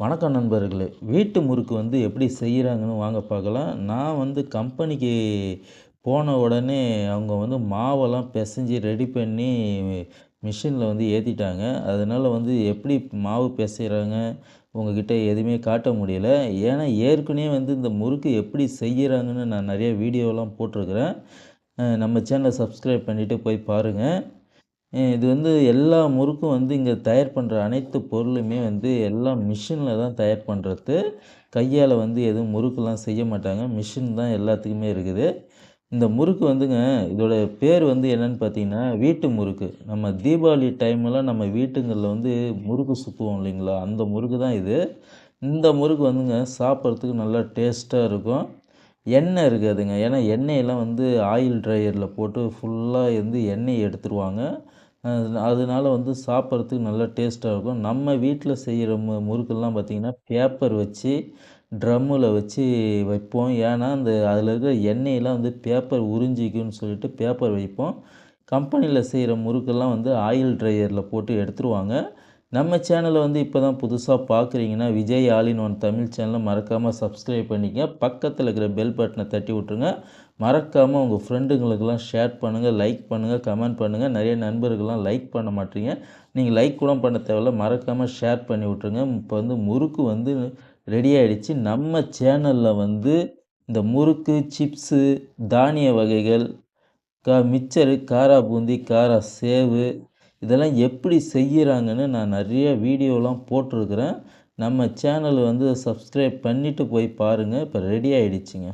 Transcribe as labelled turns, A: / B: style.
A: வணக்கம் நண்பர்களே. வீட்டு முறுக்கு வந்து எப்படி செய்கிறாங்கன்னு வாங்க பார்க்கலாம். நான் வந்து கம்பெனிக்கு போன உடனே அவங்க வந்து மாவெல்லாம் பிசைஞ்சு ரெடி பண்ணி மிஷினில் வந்து ஏற்றிட்டாங்க அதனால் வந்து எப்படி மாவு பிசைகிறாங்க உங்ககிட்ட எதுவுமே காட்ட முடியல. ஏன்னா ஏற்கனவே வந்து இந்த முறுக்கு எப்படி செய்கிறாங்கன்னு நான் நிறைய வீடியோலாம் போட்டிருக்கிறேன். நம்ம சேனலை சப்ஸ்கிரைப் பண்ணிவிட்டு போய் பாருங்கள் இது வந்து எல்லா முறுக்கும் வந்து இங்கே தயார் பண்ணுற அனைத்து பொருளுமே வந்து எல்லாம் மிஷினில் தான் தயார் பண்ணுறது கையால் வந்து எதுவும் முறுக்கெல்லாம் செய்ய மாட்டாங்க. மிஷின் தான் எல்லாத்துக்குமே இருக்குது. இந்த முறுக்கு வந்துங்க இதோட பேர் வந்து என்னென்னு பார்த்தீங்கன்னா வீட்டு முறுக்கு. நம்ம தீபாவளி டைமெல்லாம் நம்ம வீட்டுங்களில் வந்து முறுக்கு சுற்றுவோம் இல்லைங்களா? அந்த முறுக்கு தான் இது. இந்த முறுக்கு வந்துங்க சாப்பிட்றதுக்கு நல்லா டேஸ்ட்டாக இருக்கும். எண்ணெய் இருக்காதுங்க. ஏன்னா எண்ணெயெல்லாம் வந்து ஆயில் ட்ரையரில் போட்டு ஃபுல்லாக வந்து எண்ணெய் எடுத்துருவாங்க. அதனால வந்து சாப்பிட்றதுக்கு நல்லா டேஸ்ட்டாக இருக்கும். நம்ம வீட்டில் செய்கிற மு முறுக்கெல்லாம் பார்த்திங்கன்னா பேப்பர் வச்சு ட்ரம்மில் வச்சு வைப்போம். ஏன்னா அந்த அதில் இருக்கிற எண்ணெயெல்லாம் வந்து பேப்பர் உறிஞ்சிக்குன்னு சொல்லிட்டு பேப்பர் வைப்போம். கம்பெனியில் செய்கிற முறுக்கெல்லாம் வந்து ஆயில் ட்ரையரில் போட்டு எடுத்துருவாங்க. நம்ம சேனலை வந்து இப்போ தான் புதுசாக பார்க்குறீங்கன்னா விஜய் ஆலின் ஒன் தமிழ் சேனலை மறக்காமல் சப்ஸ்கிரைப் பண்ணிக்க பக்கத்தில் இருக்கிற பெல் பட்டனை தட்டி விட்ருங்க மறக்காமல் உங்கள் ஃப்ரெண்டுங்களுக்கெல்லாம் ஷேர் பண்ணுங்கள் லைக் பண்ணுங்கள் கமெண்ட் பண்ணுங்கள் நிறைய நண்பர்கள்லாம் லைக் பண்ண மாட்டீங்க. நீங்கள் லைக் கூட பண்ண தேவையில்ல. மறக்காமல் ஷேர் பண்ணி விட்ருங்க இப்போ வந்து முறுக்கு வந்து ரெடி ஆகிடுச்சு நம்ம சேனலில் வந்து இந்த முறுக்கு சிப்ஸு தானிய வகைகள் கா மிச்சரு காரா பூந்தி காரா சேவு இதெல்லாம் எப்படி செய்கிறாங்கன்னு நான் நிறைய வீடியோலாம் போட்டிருக்கிறேன். நம்ம சேனல் வந்து சப்ஸ்கிரைப் பண்ணிவிட்டு போய் பாருங்கள் இப்போ ரெடி ஆகிடுச்சிங்க